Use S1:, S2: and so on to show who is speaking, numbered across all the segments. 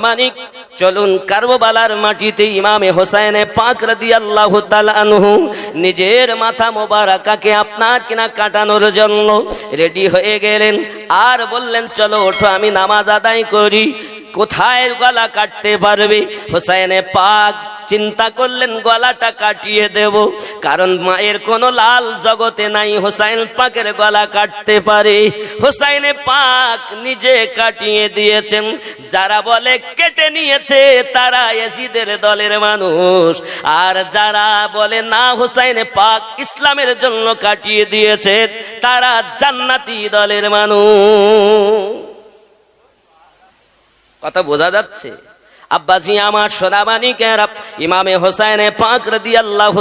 S1: মানিক চলুন কারবালার মাটিতে ইমামে হোসাইনে পাক রাদিয়াল্লাহু তাআলা আনহু নিজের মাথা মোবারকাকে আপনার কিনা কাটানোর জন্য রেডি হয়ে গেলেন। আর বললেন, চলো ওঠো, আমি নামাজ আদায় করি। কোথায় গলা কাটতে পারবে? হোসাইনে পাক চিন্তা করলেন, গলাটা কাটিয়ে দেব। কারণ মায়ের কোনো লাল জগতে নাই, হোসাইন পাকের গলা কাটতে পারে। হোসাইনে পাক নিজে কাটিয়ে দিয়েছেন। যারা বলে কেটে নিয়েছে, তারা এজিদের দলের মানুষ। আর যারা বলে না, হোসাইনে পাক ইসলামের জন্য কাটিয়ে দিয়েছে, তারা জান্নাতি দলের মানুষ। কথা বোঝা যাচ্ছে? আব্বাজি, আমার সোনাবানি কেরাপ ইমামে হোসাইনে পাক রদি আল্লাহ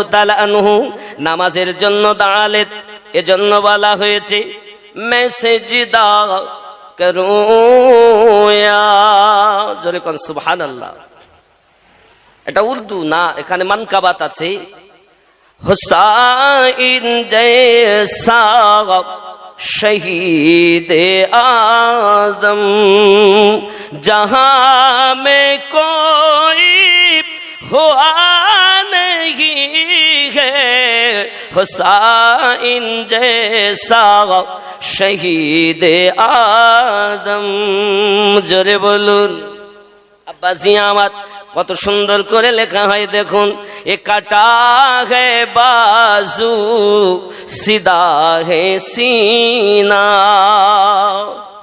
S1: আনহু নামাজের জন্য দাঁড়ালে, এজন্য বলা হয়েছে কোন সুবহান আল্লাহ এটা উর্দু, না, এখানে মানকাবাত আছে। হুসাইন জৈসা शहीद आदम जहाँ में कोई हुआ नहीं है हुसाइन जैसा शहीद आदम जरे बोलून আব্বাজি আমার কত সুন্দর করে লেখা হয় দেখুন এ কাটা হে বাজু সিদা হে সিনা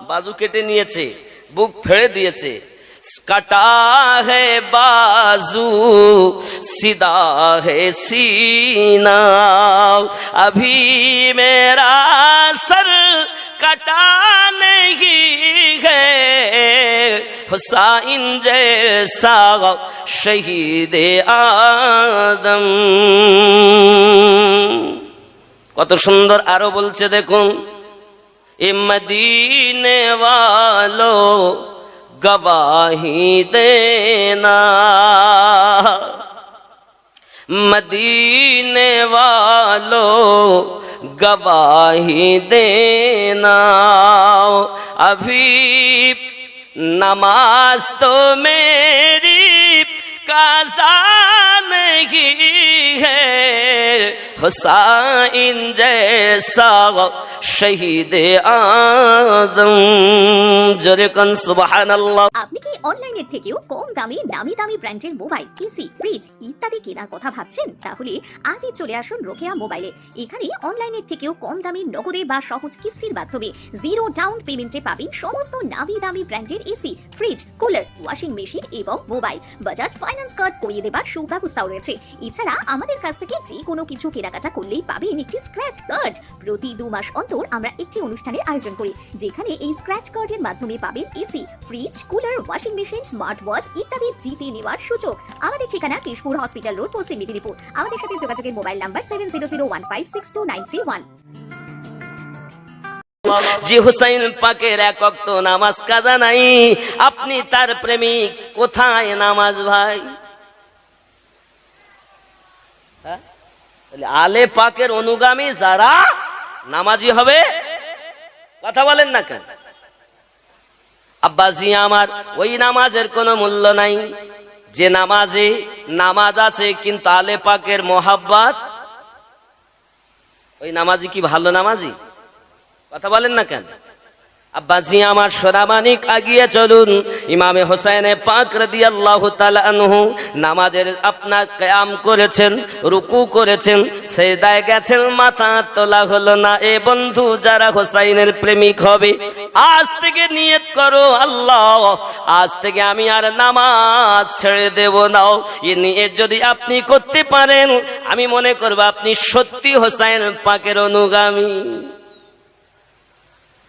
S1: বাজু কেটে নিয়েছে বুক ফেড়ে দিয়েছে কাটা হে বাজু সিদা হে সিনা अभी मेरा सर कटा नहीं है हुसैन जैसा शहीद आदम কত সুন্দর আরো বলছে দেখুন এ মদিনে वालो गवाही देना मदीने वालों गवाही देना अभी नमाज तो मेरी काजा नहीं है हुसैन जैसा शहीद आदम जरे कन सुबहान अल्लाह
S2: আপনি কি অনলাইনের থেকেও কম দামে দামি দামি ব্র্যান্ডের মোবাইল পিসি ফ্রিজ ইত্যাদি কেনার কথা ভাবছেন তাহলে আজই চলে আসুন রোকেয়া মোবাইলে এখানে অনলাইনের থেকেও কম দামে নগদে বা সহজ কিস্তির মাধ্যমে জিরো ডাউন পেমেন্টে পাবেন সমস্ত নামি দামি ব্র্যান্ডের AC fridge cooler washing machine এবং মোবাইল বাজাজ ফাইন্যান্স কার্ড করিয়ে দেবার সুব্যবস্থাও রয়েছে এছাড়া আমাদের কাছ থেকে যে কোনো কিছু কেনাকাটা করলেই পাবেন একটি স্ক্র্যাচ কার্ড প্রতি দু মাস অন্তর আমরা একটি অনুষ্ঠানের আয়োজন করি, যেখানে এই স্ক্র্যাচ কার্ডের মাধ্যমে পাবেন AC fridge cooler washing machine smart watch ইত্যাদি জিতে নেওয়ার সুযোগ। আমাদের ঠিকানা কেশপুর হসপিটাল রোড পশ্চিম মেদিনীপুর। আমাদের সাথে যোগাযোগের mobile number seven zero zero one five six two nine three one
S1: জি হুসাইন পাকের এক নামাজ কাজা নাই। আপনি তার প্রেমিক কোথায় নামাজ ভাই? হ্যাঁ? আলে পাকের অনুগামী যারা নামাজি হবে, কথা বলেন না কেন? আব্বাজি আমার, ওই নামাজের কোনো মূল্য নাই। যে নামাজে নামাজ আছে, কিন্তু আলে পাকের মোহাব্বাত, ওই নামাজি কি ভালো নামাজি? কথা বলেন না কেন? আব্বাজি, আমার সোনামানিক আগিয়ে চলুন। ইমামে হোসেনে পাক রাদিয়াল্লাহু তাআলা আনহু নামাজের আপনার কিয়াম করেছেন, রুকু করেছেন, সেজদায় গেছেন, মাথা তোলা হলো না। এ বন্ধু, যারা হোসাইনের প্রেমিক হবে, আজ থেকে নিয়ত করো আল্লাহ, আজ থেকে আমি আর নামাজ ছেড়ে দেব নাও এ নিয়ে যদি আপনি করতে পারেন, আমি মনে করব আপনি সত্যি হোসাইন পাকের অনুগামী।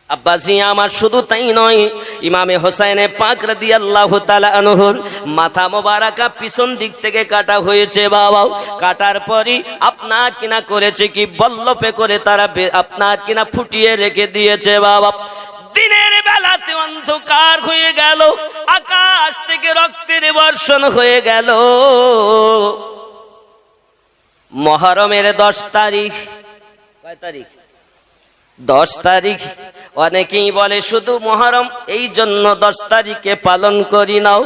S1: আব্বাজি, আমার শুধু তাই নয়, ইমামে হোসাইনে পাক রাদি আল্লাহ আনহুর মাথা মোবারকা পিছন দিক থেকে কাটা হয়েছে, বাবা। কাটার পরই আপনার কিনা করেছে কি? বল্লপে করে তারা আপনার কিনা ফুটিয়ে রেখে দিয়েছে, বাবা। দিনের বেলাতে অন্ধকার হয়ে গেল, আকাশ থেকে রক্তের বর্ষণ হয়ে গেল। মহরমের দশ তারিখ। কয় তারিখ? দশ তারিখ। অনেকেই বলে, শুধু মহরম এই জন্য দশ তারিখে পালন করি নাও।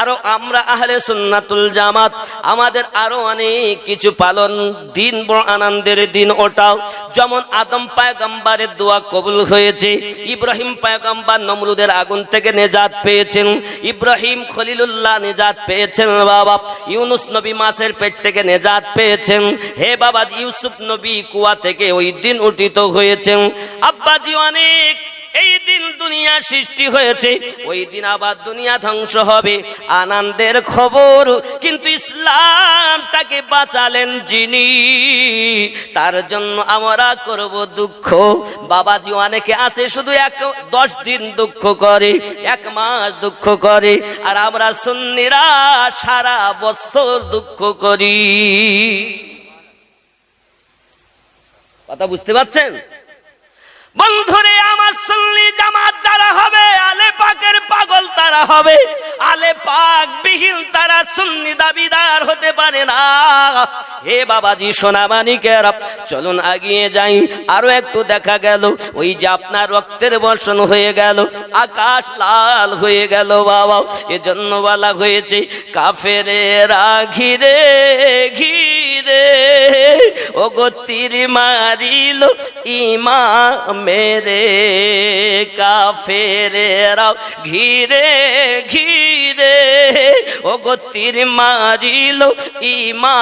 S1: আরও আমরা আহলে সুন্নাতুল জামাত, আমাদের আরও অনেক কিছু পালন, দিন আনন্দের দিন ওটাও। যেমন আদম পায়গাম্বারের দোয়া কবুল হয়েছে, ইব্রাহিম পায়গাম্বার নমরুদের আগুন থেকে নেজাত পেয়েছেন, ইব্রাহিম খলিলুল্লাহ নেজাত পেয়েছেন, বাবা ইউনুস নবী মাসের পেট থেকে নেজাত পেয়েছেন, হে বাবা ইউসুফ নবী কুয়া থেকে ওই দিন উঠিত হয়েছেন। আব্বাজি অনেক দুনিয়া সৃষ্টি হয়েছে, ওই দিন আবার দুনিয়া ধ্বংস হবে। আনন্দের খবর, কিন্তু ইসলামটাকে বাঁচালেন যিনি, তার জন্য আমরা করব দুঃখ। বাবাজি অনেকে আছে, শুধু এক দশ দিন দুঃখ করে, এক মাস দুঃখ করে, আর আমরা সুন্নিরা সারা বছর দুঃখ করি। কথা বুঝতে পারছেন? বন্ধুরে জামাত যারা হবে, আলে পাকের পাগল তারা হবে। আলে পাক বিহীন তারা সুন্নি দাবিদার হতে পারে না। হে বাবাজি সোনা চলুন আগিয়ে যাই। আরও একটু দেখা গেল, ওই যে আপনার রক্তের বর্ষণ হয়ে গেল, আকাশ লাল হয়ে গেল বাবা এজন্য বলা হয়েছে। কাফেরেরা ঘিরে ঘিরে ও গো তীর মারিল ইমা মেরে কাফেরাও ঘিরে ঘিরে ও গো তীর মারিল ইমা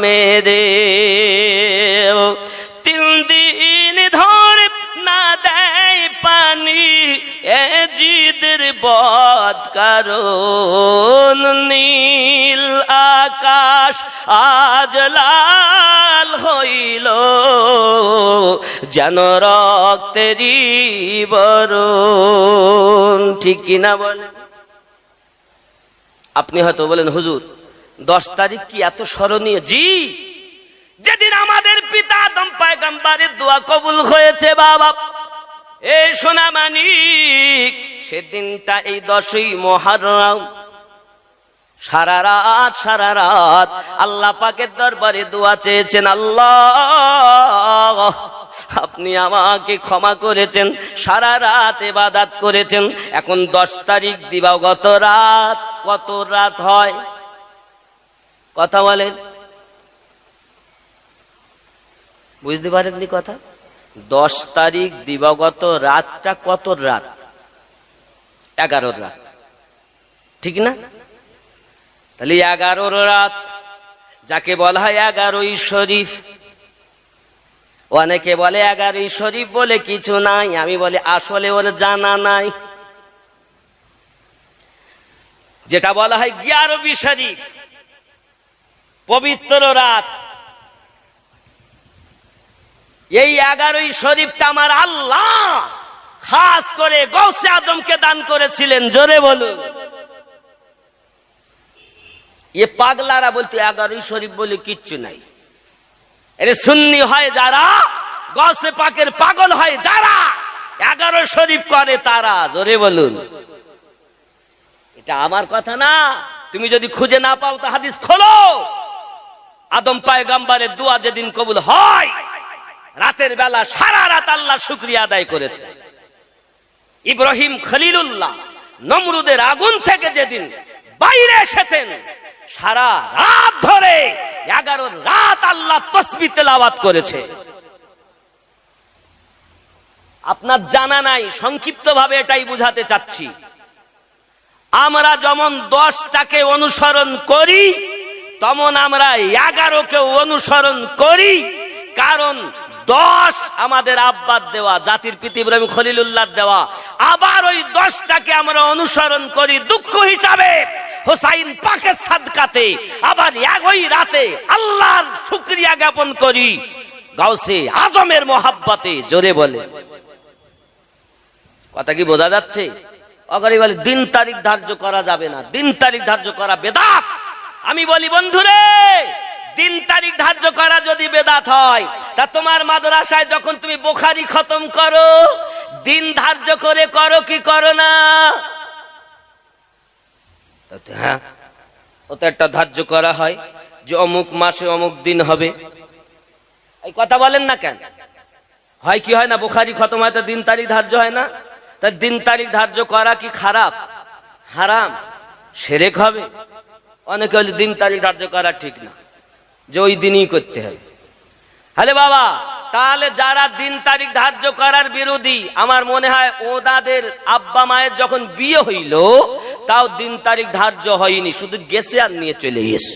S1: মেরে ও তিন দিন ধর পানি এ জিদের বদ কারণ নীল আকাশ আজ লাল হইল, যেন রক্তেরই বরণ। ঠিক কিনা বলেন আপনি হয়তো বলেন, হুজুর, দশ তারিখ কি এত স্মরণীয়? জি, যেদিন আমাদের পিতা আদম পায়গাম্বারের দোয়া কবুল হয়েছে, বাবা। এই সোনা মানিক সেদিনটা এই দশই মহারম। সারা রাত সারা রাত আল্লাহ পাকের দরবারে দোয়া চেয়েছেন, আল্লাহ, আপনি আমাকে ক্ষমা করেছেন, সারা রাত এবাদাত করেছেন। এখন দশ তারিখ দিবাগত রাত, কত রাত হয়? কথা বলেন। বুঝতে পারেননি কথা? দশ তারিখ দিবাগত রাতটা কত রাত? এগারোর রাত। ঠিক না? তাহলে এগারোর রাত, যাকে বলা হয় এগারোই শরীফ। অনেকে বলে এগারোই শরীফ বলে কিছু নাই, আমি বলি আসলে ওর জানা নাই। যেটা বলা হয় গিয়ারবি শরীফ, পবিত্র রাত। এই এগারোই শরীফটা আমার আল্লাহ খাস করে গৌসে আজমকে দান করেছিলেন, জোরে বলুন। এ পাগলারা বলতে এগারোই শরীফ বলে কিচ্ছু নাই। এরে সুন্নি হয় যারা, গসে পাকের পাগল হয় যারা এগারো শরীফ করে তারা, জোরে বলুন। এটা আমার কথা না, তুমি যদি খুঁজে না পাও তো হাদিস খোলো। আদম পায় পায়গাম্বারের দোয়া যেদিন কবুল হয় রাতের বেলা সারা রাত আল্লাহ শুক্রিয়া আদায় করেছে। ইব্রাহিম খলিলুল্লাহ নমরুদের আগুন থেকে যেদিন বাইরে এসেছেন, সারা রাত ধরে এগারো রাত আল্লাহ তসবি তেলাওয়াত করেছে। আপনার জানা নাই সংক্ষিপ্ত ভাবে এটাই বুঝাতে চাচ্ছি। আমরা যেমন দশটাকে অনুসরণ করি, তেমন আমরা এগারোকে অনুসরণ করি, কারণ দশ আমাদের আব্বাদ দেওয়া, জাতির পিত ইব্রাহিম খলিলুল্লাহ দেওয়া। আবার ওই দশটাকে আমরা অনুসরণ করি দুঃখ হিসাবে। হোসাইন পাকের সাদকাতে, আবার ওই রাতে আল্লাহর শুক্রিয়া জ্ঞাপন করি। গাউসে আজমের মোহাব্বতে জোরে বলে। কথা কি বোঝা যাচ্ছে? অগারি বলে, দিন তারিখ ধার্য করা যাবে না, দিন তারিখ ধার্য করা বেদাত। আমি বলি, বন্ধুরে দিন তারিখ ধার্য করা যদি বেদাত হয়, তা তোমার মাদ্রাসায় যখন তুমি বোখারি খতম করো, দিন ধার্য করে করো কি করো না? হ্যাঁ? ওতে একটা ধার্য করা হয় যে অমুক মাসে অমুক দিন হবে। এই কথা বলেন না কেন? হয় কি হয় না, বুখারি খতম হয় তো দিন তারিখ ধার্য হয় না? তা দিন তারিখ ধার্য করা কি খারাপ? হারাম? সেরেক হবে? অনেকে দিন তারিখ ধার্য করা ঠিক না। যে ওই দিনই করতে হবে আরে বাবা, তাহলে যারা দিন তারিখ ধার্য করার বিরোধী, আমার মনে হয় ওনাদের আব্বা মায়ের যখন বিয়ে হইল, তাও দিন তারিখ ধার্য হয়নি, শুধু গেছে আর নিয়ে চলে গেছে।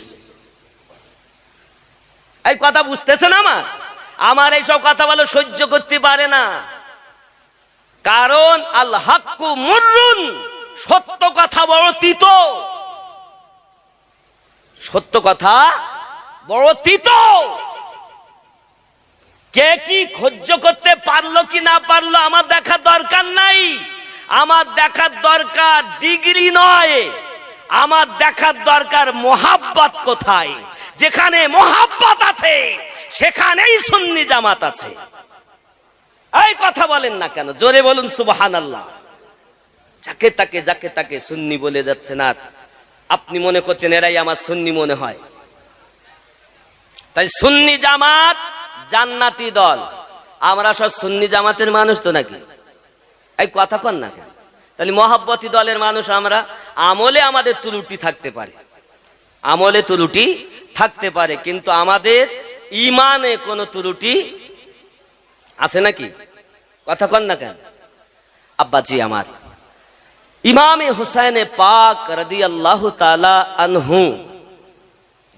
S1: এই কথা বুঝতেছেন আমার? আমার এইসব কথা বলে, সহ্য করতে পারে না। কারণ আল হাক্কু মুররুন, সত্য কথা বড় তিত সত্য কথা বড় তিত। কে কি সহ্য করতে পারল কি না পারল আমার দেখার দরকার নাই। আমার দেখার দরকার ডিগ্রি নয়। আমার দেখার দরকার মোহাব্বত কোথায়? যেখানে মোহাব্বত আছে, সেখানেই সুন্নি জামাত আছে। এই কথা বলেন না কেন? জোরে বলুন সুবহান আল্লাহ যাকে তাকে যাকে তাকে সুন্নি বলে যাচ্ছে না আপনি মনে করছেন এরাই আমার সুন্নি মনে হয়। তাই সুন্নি জামাত জান্নাতি দল। আমরা সব সুন্নি জামাতের মানুষ তো নাকি? এই কথা কন না কেন? তাহলে মহাব্বতী দলের মানুষ আমরা, আমলে আমাদের তুলুটি থাকতে পারে। আমলে তুলুটি থাকতে পারে, কিন্তু আমাদের ইমানে কোনো ত্রুটি আছে নাকি? কথা কন না কেন? আব্বাজি আমার। ইমামে হুসাইনে পাক রদি আল্লাহ তালা আনহু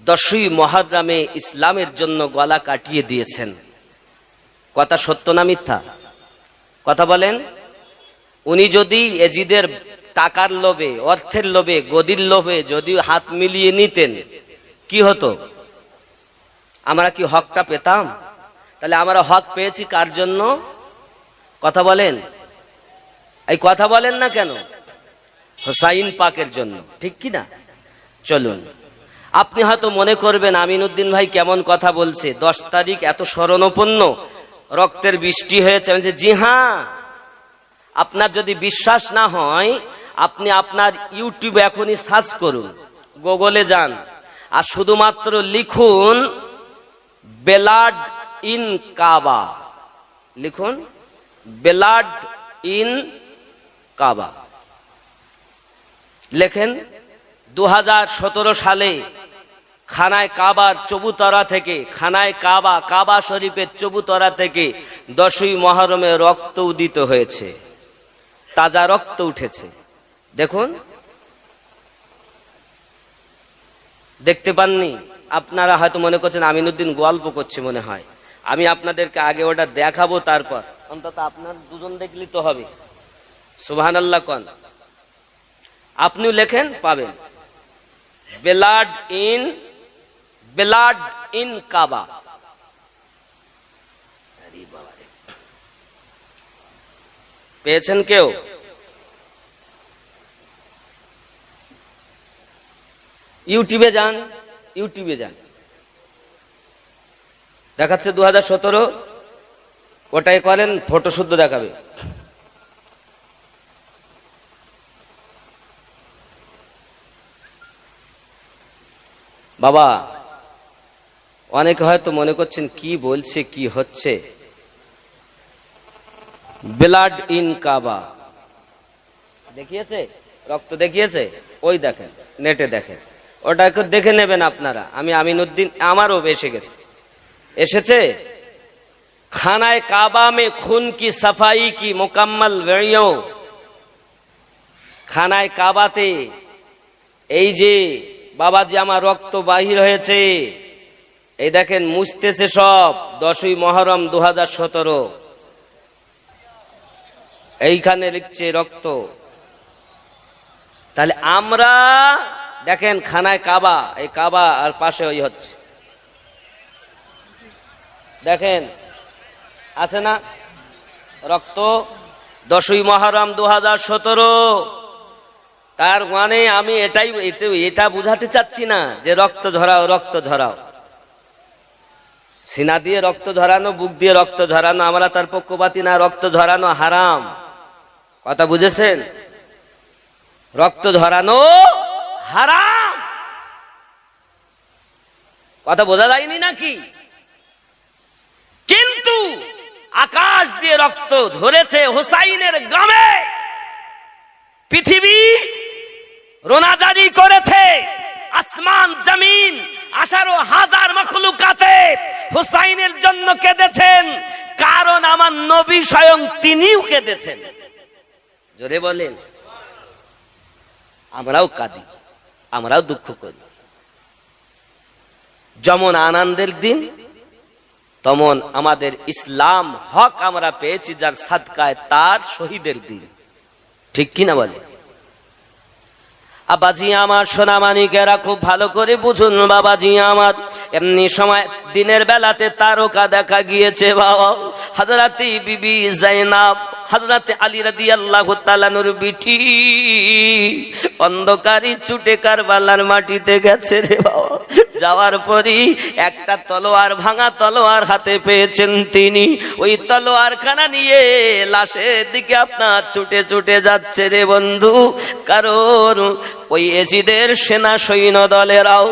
S1: দশই মহারামে ইসলামের জন্য গলা কাটিয়ে দিয়েছেন। কথা সত্য না মিথ্যা? কথা বলেন। উনি যদি এজিদের টাকার লোভে, অর্থের লোভে, গদির লোভে যদি হাত মিলিয়ে নিতেন, কি হতো? আমরা কি হকটা পেতাম? তাহলে আমরা হক পেয়েছি কার জন্য? কথা বলেন। এই কথা বলেন না কেন? হোসাইন পাকের জন্য, ঠিক কি না চলুন। আপনি হয়তো মনে করবেন, আমিনুদ্দিন ভাই কেমন কথা বলছে। দশ তারিখ এত স্মরণপন্ন, রক্তের বৃষ্টি হয়েছে। আমি জি হ্যাঁ আপনার যদি বিশ্বাস না হয়, আপনি আপনার ইউটিউবে এখনই সার্চ করুন, গুগলে যান, আর শুধুমাত্র লিখুন, বেলাড ইন কাবা। লিখুন, বেলাড ইন কাবা। লেখেন দু হাজার সতেরো সালে খানায় কাবার চবুতরা থেকে, খানায় কাবা কাবা শরীফের চবুতরা থেকে দশই মহরমে রক্ত উদিত হয়েছে। তাজা রক্ত উঠেছে। দেখুন। দেখতে পাননি? আপনারা হয়তো মনে করছেন আমিনুদ্দিন গল্প করছে মনে হয়। আমি আপনাদেরকে আগে ওটা দেখাবো, তারপর। অন্তত আপনার দুজন দেখলি তো হবে। সুবহান আল্লাহ কন। আপনিও লেখেন, পাবেন। Blood in blood in Kaaba. পেয়েছেন কেউ? ইউটিউবে যান ইউটিউবে যান। দেখাচ্ছে দু হাজার সতেরো, ওটাই করেন ফটো শুদ্ধ দেখাবে। বাবা অনেকে হয়তো মনে করছেন, কি বলছে, কি হচ্ছে? Blood in Kaaba. দেখিয়েছে? রক্ত দেখিয়েছে? ওই দেখেন, নেটে দেখেন। ওটা একটু দেখে নেবেন আপনারা। আমি আমিনুদ্দিন, আমারও এসে গেছে। এসেছে? খানায় কাবা মে খুন কি, সাফাই কি, মোকাম্মল বেড়িয়েও খানায় কাবাতে এই যে বাবাজি আমার রক্ত বাহির হয়েছে এই দেখেন, মুছতেছে সব, দশই মহরম দু হাজার সতেরো। এইখানে লিখছে রক্ত। তাহলে আমরা, দেখেন, খানায় কাবা, এই কাবা আর পাশে ওই হচ্ছে। দেখেন, আছে না? রক্ত, দশই মহরম দু হাজার সতেরো। তার মানে আমি এটাই এটা বুঝাতে চাচ্ছি না যে রক্ত ঝরাও রক্ত ঝরাও। সিনা দিয়ে রক্ত ঝরানো, বুক দিয়ে রক্ত ঝরানো, আমরা তার পক্ষপাতি না, রক্ত ঝরানো হারাম। কথা বুঝেছেন? রক্ত ঝরানো হারাম। কথা বোঝা যায়নি নাকি? কিন্তু আকাশ দিয়ে রক্ত ঝরেছে হুসাইনের গ্রামে। পৃথিবী রোনাজারি করেছে, আসমান, জমিন আঠারো হাজার মখলুকাতে হুসাইনের জন্য কেঁদেছেন, কারণ আমার নবী স্বয়ং তিনিও কেঁদেছেন। জোরে বলেন। আমরাও কাঁদি, আমরাও দুঃখ করি। যেমন আনন্দের দিন, তমন আমাদের ইসলাম হক আমরা পেয়েছি যার সাদকায় তার শহীদের দিন। ঠিক কিনা বলে আবাজি আমার সোনা মানিকেরা খুব ভালো করে বুঝুন বাবাজি আমার। এমনি সময় দিনের বেলাতে তারকা দেখা গিয়েছে বাবা। হাজরাতি বিবি জাইনাব হাজরাতে আলী রাদি আল্লাহ তালানুর বিটি অন্ধকারী চুটে কারবালার মাটিতে গেছে রে বাবা। যাওয়ার পরই একটা তলোয়ার ভাঙা তলোয়ার হাতে পেয়েছেন তিনি। ওই তলোয়ার খানা নিয়ে লাশের দিকে আপনার ছুটে ছুটে যাচ্ছে রে বন্ধু। কারণ ওই এজিদের সেনা সৈন্য দলেরাও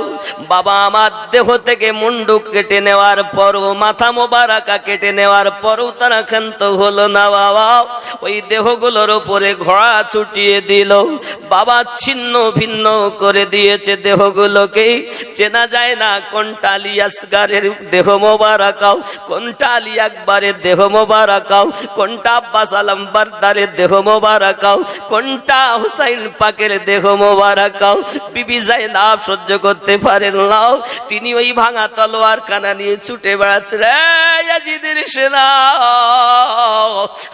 S1: বাবা আমার দেহ থেকে মুন্ডু কেটে নেওয়ার পরও, মাথা মোবারাকা কেটে নেওয়ার পরও তারা ক্ষান্ত হলো না বাবা। ওই দেহগুলোর উপরে ঘোড়া ছুটিয়ে দিল। বাবা ছিন্ন ভিন্ন করে দিয়েছে দেহগুলোকে। চেনা যায় না কোনটা আলী আসগারের দেহ মোবারকাও, কোনটা আলী আকবরের দেহ মোবারকাও, কোনটা আব্বাস আলম বারদারের দেহ মোবারকাও, কোনটা হুসাইন পাকের দেহ মোবারকাও বিবি জাইনাব সহ্য করতে পারেন নাও তিনি ওই ভাঙা তলোয়ার কানা নিয়ে ছুটে বেড়াচ্ছেন। "এই ইয়াজিদের সেনা,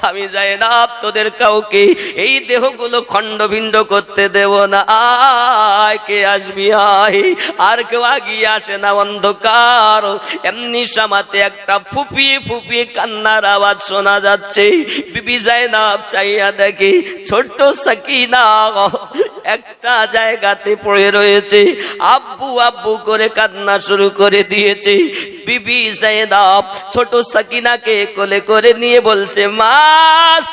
S1: আমি যাই না তোদের কাউকে এই দেহগুলো খণ্ড ভিণ্ড করতে দেব না। আয়, কে আসবি, আয়। আর কেউ আগিয়ে আসে না, অন্ধকার। এমনি সামাতে একটা ফুপিয়ে ফুপিয়ে কান্নার আওয়াজ শোনা যাচ্ছে। বিবি জাইনাব চাইয়া দেখি, ছোট্ট সাকিনা একটা জায়গাতে পড়ে রয়েছে। আব্বু আব্বু করে কান্না শুরু করে দিয়েছে। বিবি জাইনাব ছোট সাকিনাকে কোলে করে নিয়ে বলছে, মা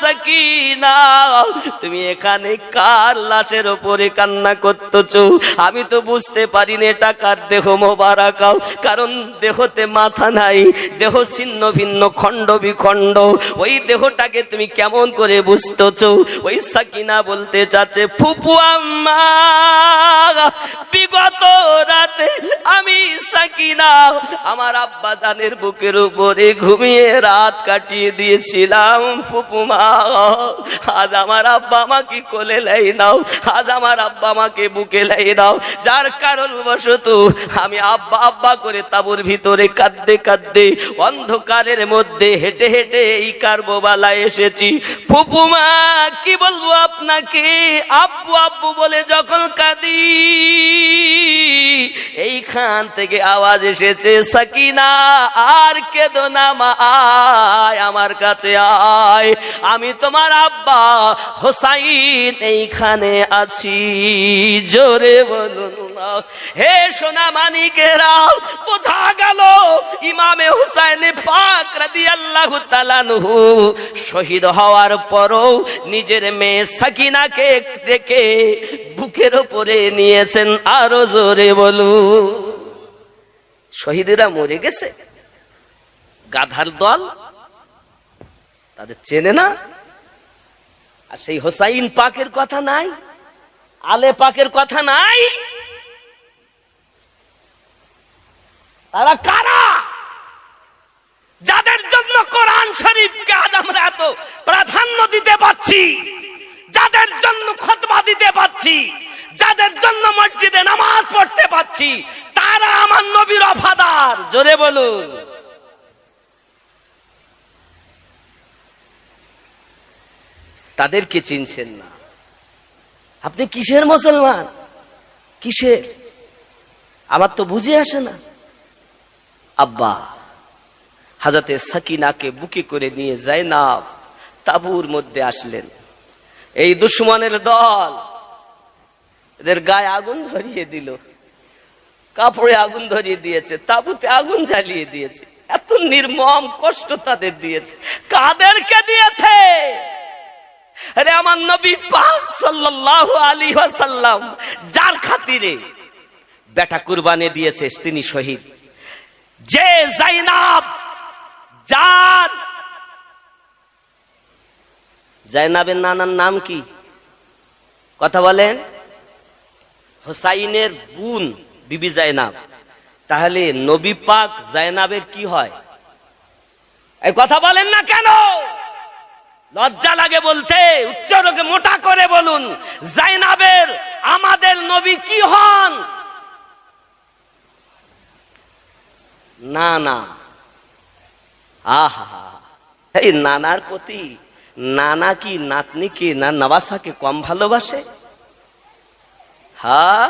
S1: সাকিনা, তুমি এখানে কার লাশের ওপরে কান্না করতেছো? আমি তো বুঝতে পারিনি এটা কার দেহ মোবারকাও কারণ দেহতে মাথা নাই, দেহ ছিন্ন ভিন্ন খণ্ড বিখণ্ড। ওই দেহটাকে তুমি কেমন করে বুঝতেছো? ওই সাকিনা বলতে চাচ্ছে, ফুপু আম্মা, বিগত রাতে আমি সাকিনা আমার আব্বা জানের বুকের উপরে ঘুমিয়ে রাত কাটিয়ে দিয়েছিলাম ফুপুমা আজ আমার আব্বা আমাকে কোলে লাই নাও, আজ আমার আব্বা আমাকে বুকে লাই নাও। যার কারণ বশত আমি আব্বা আব্বা করে তাবুর ভিতরে কাঁদতে কাঁদতে অন্ধকারের মধ্যে হেঁটে হেঁটে এই কার্বোবালা এসেছি। ফুপুমা কি বলব আপনাকে? আব্বু আব্বু বলে যখন কাঁদি, এইখান থেকে আওয়াজ এসেছে, সাকিনা, আর কেদো না মা আয় আমার কাছে আয়। আমি তোমার আব্বা হোসাইন, এইখানে আছি। জোরে বলুন হে সোনা মানিকেরা, বোঝা গেল, ইমামে হুসাইনে পাক রাদিয়াল্লাহু তাআলাহু শহীদ হওয়ার পরও নিজের মেয়ে সাকিনাকে রেখে বুকের উপরে নিয়েছেন। আরও জোরে বলু শহীদেরা মরে গেছে। গাধার দল তাদের চেনে না। আর সেই হোসাইন পাকের কথা নাই, আলে পাকের কথা নাই। তারা কারা? যাদের জন্য কোরআন শরীফকে আজ আমরা এত প্রাধান্য দিতে পাচ্ছি যাদের জন্য খতবা দিতে পাচ্ছি যাদের জন্য মসজিদে নামাজ পড়তে পাচ্ছি তারা আমার নবীর অফাদার। জোরে বলুন। তাদেরকে চিনছেন না। আপনি কিসের মুসলমান? কিসের? আমার তো বুঝে আসে না। আব্বা হাজাতে সাকিনাকে বুকে করে নিয়ে যায় না তাবুর মধ্যে আসলেন। এই দুশ্মনের দল। এদের গায়ে আগুন ধরিয়ে দিল। কাপড়ে আগুন ধরিয়ে দিয়েছে, তাবুতে আগুন জ্বালিয়ে দিয়েছে। এত নির্মম কষ্ট তাদের দিয়েছে। কাদেরকে দিয়েছে? আরে আমার নবী পাক সাল্লাল্লাহু আলাইহি ওয়াসাল্লাম, যার খাতিরে বেটা কুরবানি দিয়েছে, তিনি শহীদ। যে জাইনাব, যার জাইনাবের নানার নাম কি? কথা বলেন। হোসাইনের বোন বিবি জাইনাব। তাহলে নবী পাক জাইনাবের কি হয়? এই কথা বলেন না কেন? লজ্জা লাগে বলতে উচ্চারকে মোটা করে বলুন, জাইনাবের আমাদের নবী কি হন? না না। আহা, এই নানার প্রতি নানা কি নাতনিকে, না নবাসাকে কম ভালোবাসে? হ্যাঁ?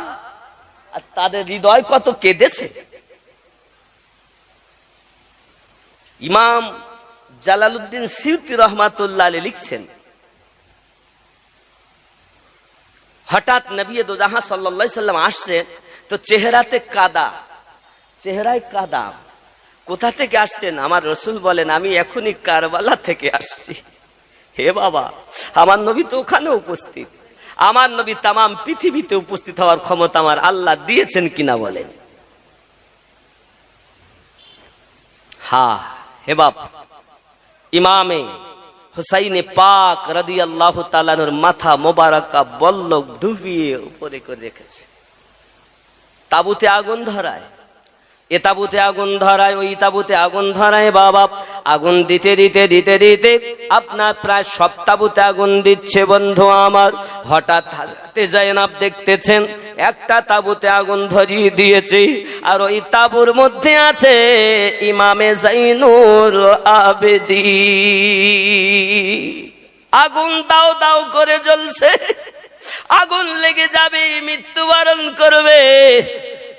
S1: আর তাদের হৃদয় কত কেঁদেছে? ইমাম জালালউদ্দিন সিউতি রহমাতুল্লাহ আলী লিখছেন, হঠাৎ নবী দোজাহা সাল্লাহ সাল্লাম আসছে, তো চেহারাতে কাদা। চেহারায় কাদা। কোথা থেকে আসছেন? আমার রসুল বলেন, আমি এখনই কারবালা থেকে আসছি। হে বাবা, আমার নবী তো ওখানে উপস্থিত। আমার নবী তামাম পৃথিবীতে উপস্থিত হওয়ার ক্ষমতা আমার আল্লাহ দিয়েছেন কিনা বলেন। হা, হে বাপ, ইমামে হুসাইনে পাক রাদি আল্লাহ তালানোর মাথা মোবারকা বল্লক ডুবিয়ে উপরে করে রেখেছে। তাবুতে আগুন ধরায় এ আগুন ধরায়, ওই তাবুতে আগুন ধরায় বাবা। আগুন দিতে দিতে দিতে দিতে আপনার প্রায় সব তাবুতে আগুন দিচ্ছে বন্ধু আমার। হঠাৎ হাতে জাইনাব দেখতেছেন, একটা তাবুতে আগুন ধরিয়ে দিয়েছে। আর ওই তাবুর মধ্যে আছে ইমামে জাইনুল আবেদি। আগুন দাও দাও করে জ্বলছে। আগুন লেগে যাবে, মৃত্যুবরণ করবে।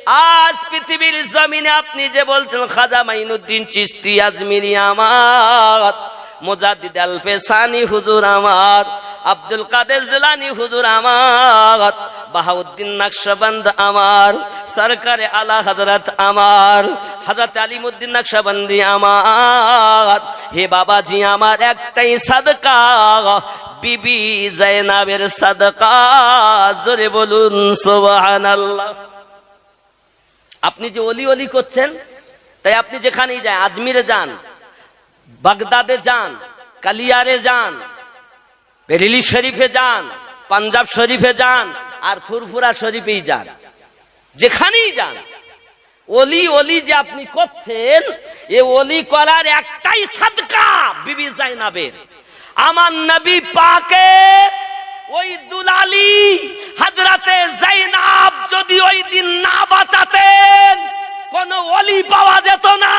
S1: আজ পৃথিবীর জমিনে আপনি যে বলছেন, খাজা মাইনুদ্দিন চিস্তি আজমিরি আমার, মোজাদ্দিদ আল পেসানি হুজুর আমার, আব্দুল কাদের জিলানি হুজুর আমার, বাহাউদ্দিন নকশবন্দ আমার, সরকারে আলা হজরত আমার হজরত আলিমুদ্দিন নকশবন্দি আমার, হে বাবাজি আমার একটাই সাদকা, বিবি জয়নাবের সাদকা, জোরে বলুন সুবহানাল্লাহ। আপনি যে অলি অলি করছেন, তাই আপনি যেখানেই যান, আজমিরে যান, বাগদাদে যান, কালিয়ারে যান, বেরিলি শরীফে যান, পাঞ্জাব শরীফে যান, আর ফুরফুরা শরীফেই যান। যেখানেই যান। অলি অলি যে আপনি করছেন, এ অলি করার একটাই সাদকা বিবি জাইনাবের। আমার নবী পাকে ওই দুলালি হাজরাতে জাইনাব যদি ওই দিন না বাঁচাতেন, কোন অলি পাওয়া যেত না।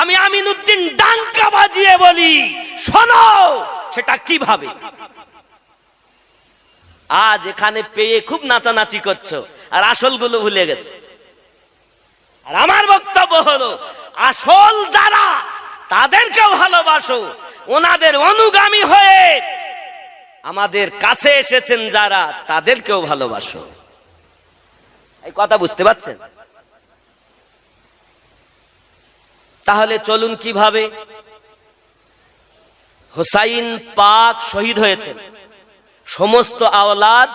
S1: আমি আমিনুদ্দিন ডাঙ্কা বাজিয়ে বলি, শোনো, সেটা কীভাবে? আজ এখানে পেয়ে খুব নাচানাচি করছ, আর আসলগুলো ভুলে গেছে। আর আমার বক্তব্য হলো, আসল যারা, তাদেরকেও ভালোবাসো, ওনাদের অনুগামী হয়ে আমাদের কাছে এসেছেন যারা, তাদেরকেও ভালোবাসো। এই কথা বুঝতে পারছেন? তাহলে চলুন কীভাবে হোসাইন পাক শহীদ হয়েছেন? সমস্ত আওলাদ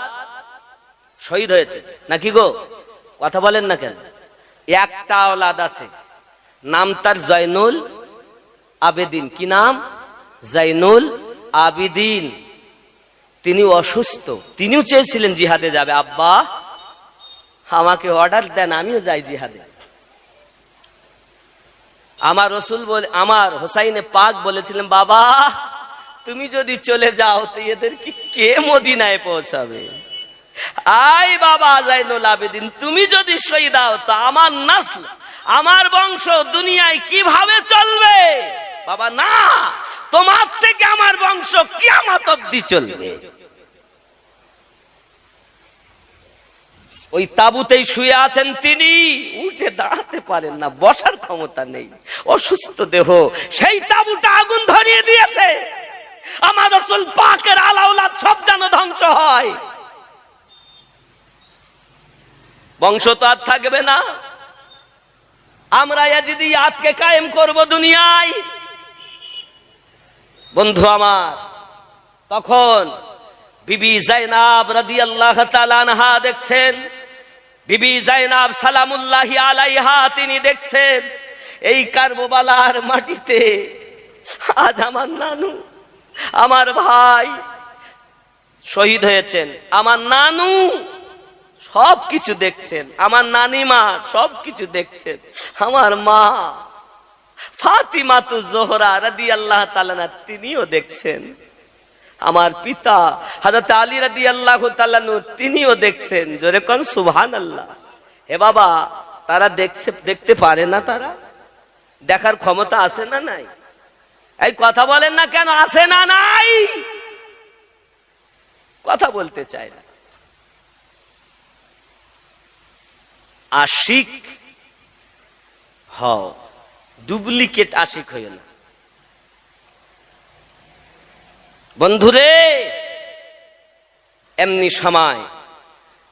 S1: শহীদ হয়েছে নাকি গো? কথা বলেন না কেন? একটা আওলাদ আছে, নাম তার জয়নুল আবেদিন। কি নাম? জৈনুল আবিদিন। তিনি অসুস্থ। তিনিও চেয়েছিলেন জিহাদে যাবে। আব্বা, আমাকে অর্ডার দেন, আমিও যাই জিহাদে। আমার রসুল বলে, আমার হোসাইনে পাক বলেছিলেন, বাবা, তুমি যদি চলে যাও, তো এদের কি কে মদিনায় পৌঁছাবে? আই বাবা জাইনুল আবেদিন, তুমি যদি সই দাও, তো আমার নাসল, আমার বংশ দুনিয়ায় কীভাবে চলবে? বাবা, না তোমার থেকে আমার বংশ কিয়ামত অব্দি চলবে। ওই তাবুতেই শুয়ে আছেন তিনি, উঠে দাঁড়াতে পারেন না, বসার ক্ষমতা নেই। অসুস্থ দেহ, সেই তাবুটা আগুন ধরিয়ে দিয়েছে। আমার রসুল পাকের আলাউলাদ সব যেন ধ্বংস হয়। বংশ তো আর থাকবে না। আমরা যদি আজকে কায়েম করব দুনিয়ায়। বন্ধু আমার, তখন বিবি জাইনাব রাদি আল্লাহ তালানহা দেখছেন, বিবি জাইনাব সালামুল্লাহি আলাইহা তিনি দেখছেন, এই কারবোবালার মাটিতে আজ আমার নানু, আমার ভাই শহীদ হয়েছেন, আমার নানু সব কিছু দেখছেন, আমার নানিমা সব কিছু দেখছেন, আমার মা ফাতিমাতু জোহরা রাদি আল্লাহ তালানা তিনিও দেখছেন। আমার পিতা হাজরত আলী রাদি আল্লাহ তালানু তিনিও দেখছেন। জোরে কন সুবহান আল্লাহ হে বাবা, তারা দেখছে, দেখতে পারে না তারা? দেখার ক্ষমতা আছে না নাই? এই কথা বলেন না কেন? আছে না নাই? কথা বলতে চায় না। আশিক, হও। ডুপ্লিকেট আশিক হইল না বন্ধুরে, এমনি সময়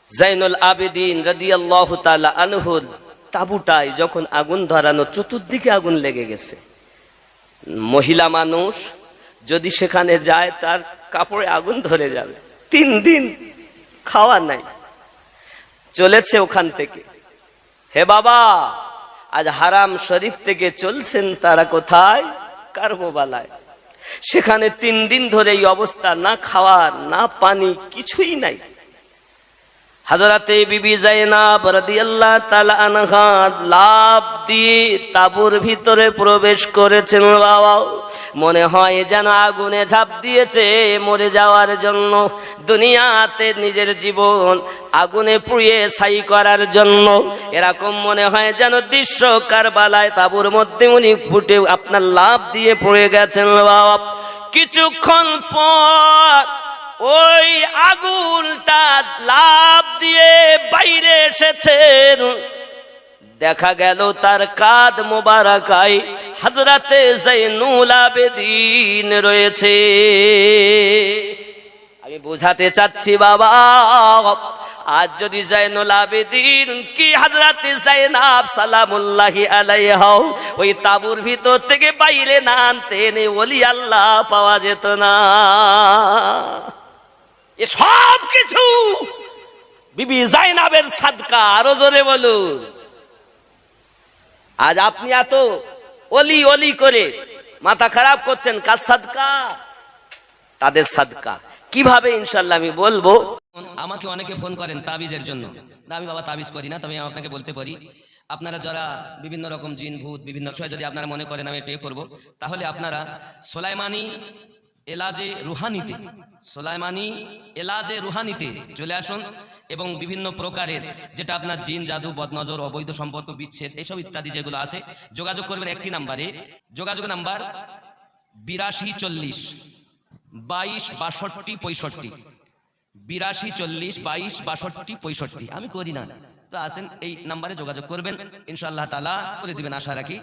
S1: জাইনুল আবেদিন রাদিয়াল্লাহু তাআলা আনহুর তাবুটায় যখন আগুন ধরানো চতুর্দিকে আগুন লেগে গেছে, মহিলা মানুষ যদি সেখানে যায় তার কাপড়ে আগুন ধরে যাবে। তিন দিন খাওয়া নাই, চলেছে ওখান থেকে। হে বাবা আজ হারাম শরীফ থেকে চলছেন তারা কোথায়? কার্মবালায় সেখানে তিন দিন ধরে এই অবস্থা, না খাওয়ার, না পানি, কিছুই নাই। হাজরাতে বিবি জাইনাব রাদিয়াল্লাহু তাআলা আনহা লাভ দিয়ে তাবুর ভিতরে প্রবেশ করেছেন বাবা। মনে হয় যেন আগুনে ঝাঁপ দিয়েছে মরে যাওয়ার জন্য। দুনিয়াতে নিজের জীবন আগুনে পুড়িয়ে ছাই করার জন্য। এরকম মনে হয় যেন দৃশ্য কারবালায় তাবুর মধ্যে উনি ফুটে আপনার লাভ দিয়ে পড়ে গেছেন বাবা। কিছুক্ষণ পর ওই আগুনটা লাভ দিয়ে বাইরে এসেছেন দেখা গেল তার কাদ মোবারকাই হাজরাতে জাইনুল আবেদিন রয়েছে। আমি বোঝাতে চাচ্ছি বাবা, আজ যদি জাইনুল আবেদিন কি হাজরাতে জাইনাব সালামুল্লাহি আলাইহা ওই তাবুর ভিতর থেকে বাইরে না আনতেন ওলি আল্লাহ পাওয়া যেত না। এ বিবি জাইনাবের সাদকা, আরও জোরে বলুন। আজ আপনি এত অলি অলি করে মাথা খারাপ করছেন, কার সাদকা? তাদের সাদকা। কীভাবে ইনশাল্লাহ আমি বলব?
S3: আমাকে অনেকে ফোন করেন তাবিজের জন্য। আমি বাবা তাবিজ করি না, তবে আপনাকে বলতে পারি, আপনারা যারা বিভিন্ন রকম জিন, ভূত, বিভিন্ন বিষয় যদি আপনারা মনে করেন, আমি পে করব, তাহলে আপনারা সোলাইমানি এলাজে রুহানিতে, সোলাইমানি এলাজে রুহানিতে চলে আসুন এবং বিভিন্ন প্রকারের যেটা আপনার জিন, জাদু, বদনজর, অবৈধ সম্পর্ক, বিচ্ছেদ এসব ইত্যাদি যেগুলো আছে, যোগাযোগ করবেন একটি নাম্বারে। যোগাযোগ নাম্বার বিরাশি চল্লিশ বাইশ বাষট্টি পঁয়ষট্টি। বিরাশি চল্লিশ বাইশ বাষট্টি পঁয়ষট্টি। আমি করি না। তো আসেন এই নাম্বারে যোগাযোগ করবেন। ইনশাআল্লাহ তালা করে দিবেন, আশা রাখি।